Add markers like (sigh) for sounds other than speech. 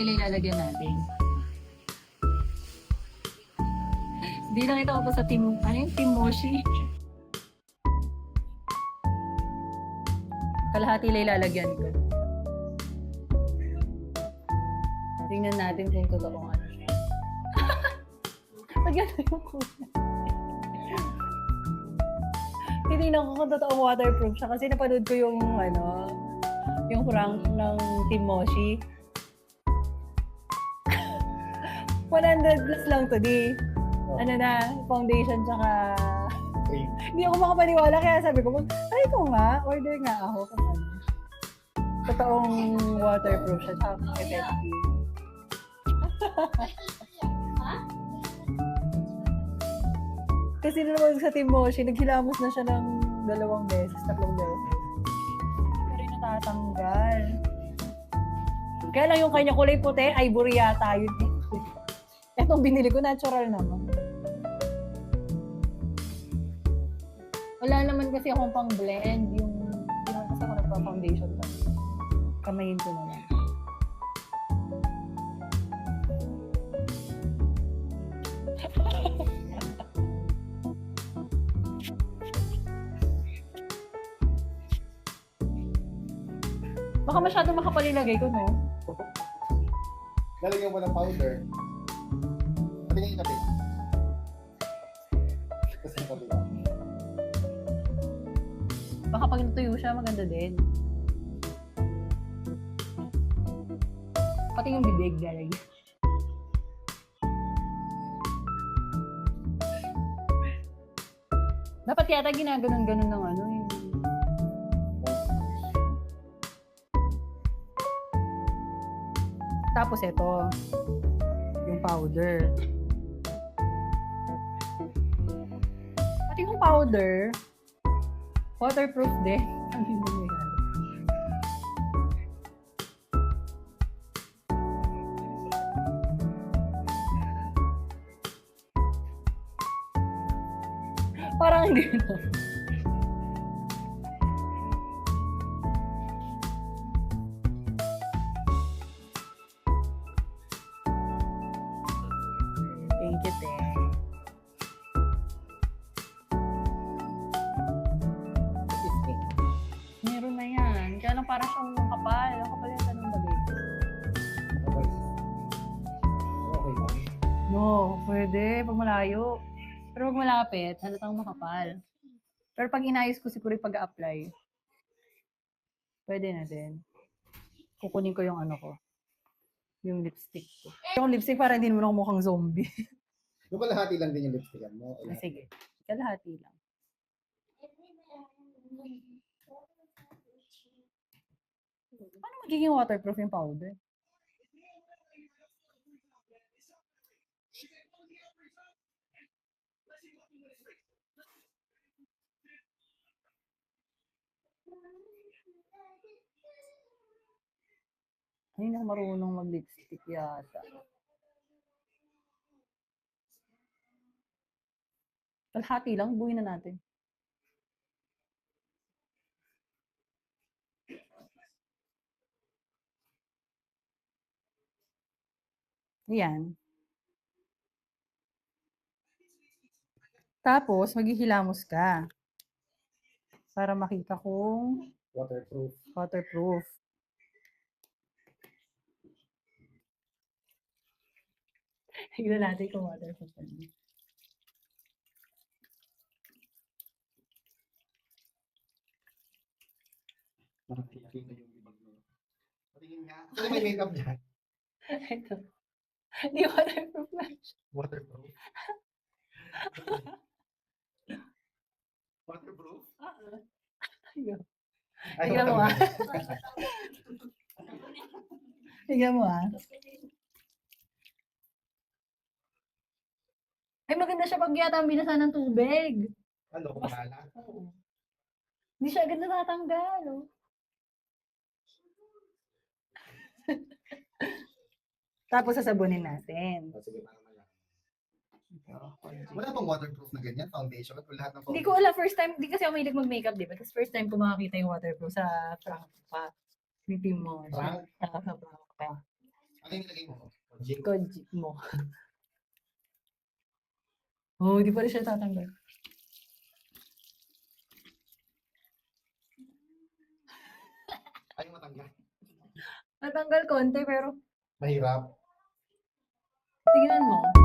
tila ilalagyan natin. Hindi nakita ko pa sa team, ano yung team Moshi? Kalahati lang ilalagyan ko. Tingnan natin kung totoo ano (laughs) siya. Pag yan yung kulay. Titignan ko kung totoo waterproof siya kasi napanood ko yung ano, yung prank ng Team Moshi. 100 plus lang to di. Ano na, foundation tsaka... Cream. (laughs) Hindi ako makapaniwala kaya sabi ko, try ko nga, order nga ako kung ano. Totoong waterproof siya tsaka effective. Kasi naman sa Team Moshi, naghilamos na siya ng dalawang beses, tatlong beses. Pero natatanggal. Kaya lang yung kanya kulay puti, ivory yata yun. Etong binili ko, natural naman. Wala naman kasi akong pang blend. Yung, hindi naman kasi ako nagpa-foundation pa. Kamayin ko na lang. (laughs) Baka masyado makapal yung lagay ko, no? Lalagyan mo ng powder. Patingin yung kapit. Kasi kapit. Baka pag natuyo siya, maganda din. Pati yung bibig lalagyan. Dapat yata ginaganon-ganon ng ano yung... Tapos ito, yung powder. Powder, waterproof din. Ang hindi mo yan. Parang na. Thank you, te. Parang siyang kapal. Ang kapal yung tanong bagay. Okay lang. No, pwede. Pag malayo. Pero pag malapit, halatang makapal. Pero pag inayos ko siguro yung pag-apply, pwede na din. Kukunin ko yung ano ko. Yung lipstick ko. Yung lipstick para hindi naman ako mukhang zombie. Yung kalahati lang din yung lipstickan mo. Ah, Sige. Kalahati lang. Paano magiging waterproof yung powder? Hindi ako marunong mag-lipstick yata. Kalahati lang, buuin na natin. Yan. Tapos, maghihilamos ka. Para makita kung Waterproof. waterproof. Tignan natin kung waterproof. pa rin. Nakakita yung ibang. Patingin nga. Kasi may makeup dyan. (laughs) Ito. Di waterproof na. Waterproof. Waterproof? Ayun. Ay, Tingnan mo ah. (laughs) Tingnan mo ah. Ay, maganda siya pag yata binasa ng tubig. Ano, kumala? Oo. Hindi siya agad natatanggal. Oh. (laughs) Tapos sasabunin natin. O, sige, parang malaman. Wala pang waterproof na ganyan, foundation, at lahat ng foundation. Hindi ko alam, first time, hindi kasi ako mahilig mag-makeup, di ba? Kasi first time ko makakita yung waterproof sa Frank pa. Creepy mo. Frank? Sa Frank pa. Ano yung nilagay mo? Kojik? Kojik mo. Oo, (laughs) oh, di pala siya tatanggal. Ano matanggal? matanggal konti, pero... Mahirap. Tingnan mo.